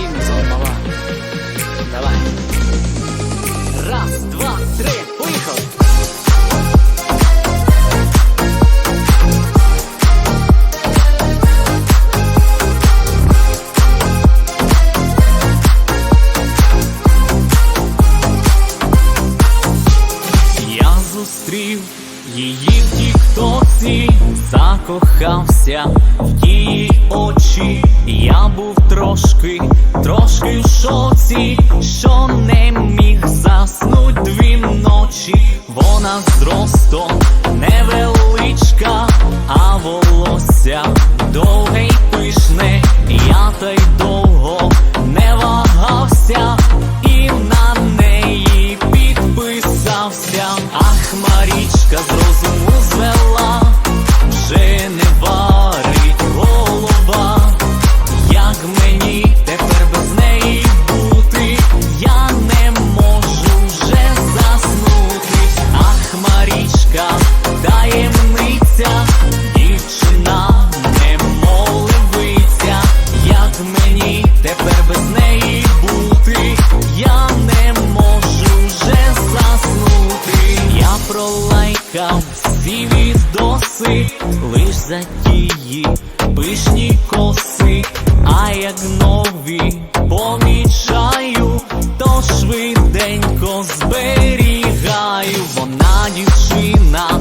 кінцо мала. Давай. Раз, два, три, поїхали. Я зустрів її в тіктоці, закохався в її очі. Був трошки, трошки в шоці, що не міг заснуть дві ночі. Вона зростом невеличка, а волосся довге й пишне. Я та й довго не вагався і на неї підписався. Ах, Марічка з розуму звела, вже не тепер без неї бути, я не можу вже заснути. Я пролайкав всі відоси, лиш за тії пишні коси, а як нові помічаю, то швиденько зберігаю. Вона дівчина